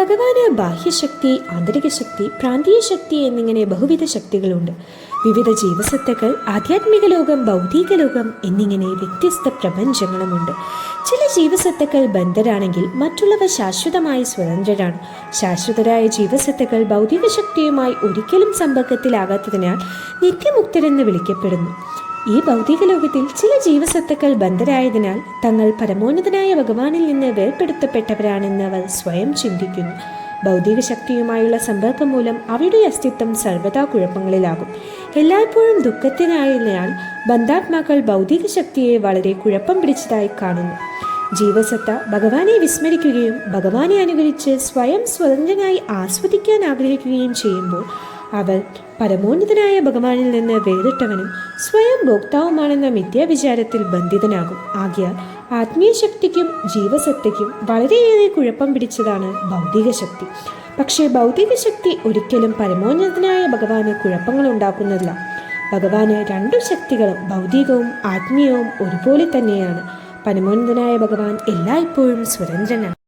ഭഗവാന് ബാഹ്യശക്തി ആന്തരിക ശക്തി പ്രാന്തീയ ശക്തി എന്നിങ്ങനെ ബഹുവിധ ശക്തികളുണ്ട്. വിവിധ ജീവസത്തകൾ ആധ്യാത്മിക ലോകം ഭൗതിക ലോകം എന്നിങ്ങനെ വ്യത്യസ്ത പ്രപഞ്ചങ്ങളുമുണ്ട്. ചില ജീവസത്തകൾ ബന്ധരാണെങ്കിൽ മറ്റുള്ളവ ശാശ്വതമായി സ്വതന്ത്രരാണ്. ശാശ്വതരായ ജീവസത്തകൾ ഭൗതിക ശക്തിയുമായി ഒരിക്കലും സമ്പർക്കത്തിലാകാത്തതിനാൽ നിത്യമുക്തരെന്ന് വിളിക്കപ്പെടുന്നു. ഈ ഭൗതിക ലോകത്തിൽ ചില ജീവസത്തുക്കൾ ബന്ധരായതിനാൽ തങ്ങൾ പരമോന്നതനായ ഭഗവാനിൽ നിന്ന് വേർപെടുത്തപ്പെട്ടവരാണെന്ന് അവർ സ്വയം ചിന്തിക്കുന്നു. ഭൗതിക ശക്തിയുമായുള്ള സമ്പർക്കം മൂലം അവയുടെ അസ്തിത്വം സർവതാ കുഴപ്പങ്ങളിലാകും. എല്ലായ്പ്പോഴും ദുഃഖത്തിനായതിനാൽ ബന്ധാത്മാക്കൾ ഭൗതിക ശക്തിയെ വളരെ കുഴപ്പം പിടിച്ചതായി കാണുന്നു. ജീവസത്ത ഭഗവാനെ വിസ്മരിക്കുകയും ഭഗവാനെ അനുകരിച്ച് സ്വയം സ്വതന്ത്രനായി ആസ്വദിക്കാൻ ആഗ്രഹിക്കുകയും ചെയ്യുമ്പോൾ അവൻ പരമോന്നതനായ ഭഗവാനിൽ നിന്ന് വേറിട്ടവനും സ്വയം ഭോക്താവുമാണെന്ന മിഥ്യാവിചാരത്തിൽ ബന്ധിതനാകും. ആകിയാൽ ആത്മീയ ശക്തിക്കും ജീവസത്തയ്ക്കും വളരെയേറെ കുഴപ്പം പിടിച്ചതാണ് ഭൗതിക ശക്തി പക്ഷേ ഭൗതിക ശക്തി ഒരിക്കലും പരമോന്നതനായ ഭഗവാന് കുഴപ്പങ്ങൾ ഉണ്ടാക്കുന്നില്ല ഭഗവാന് രണ്ടു ശക്തികളും ഭൗതികവും ആത്മീയവും ഒരുപോലെ തന്നെയാണ്. പരമോന്നതനായ ഭഗവാൻ എല്ലായ്പ്പോഴും സ്വതന്ത്രനാണ്.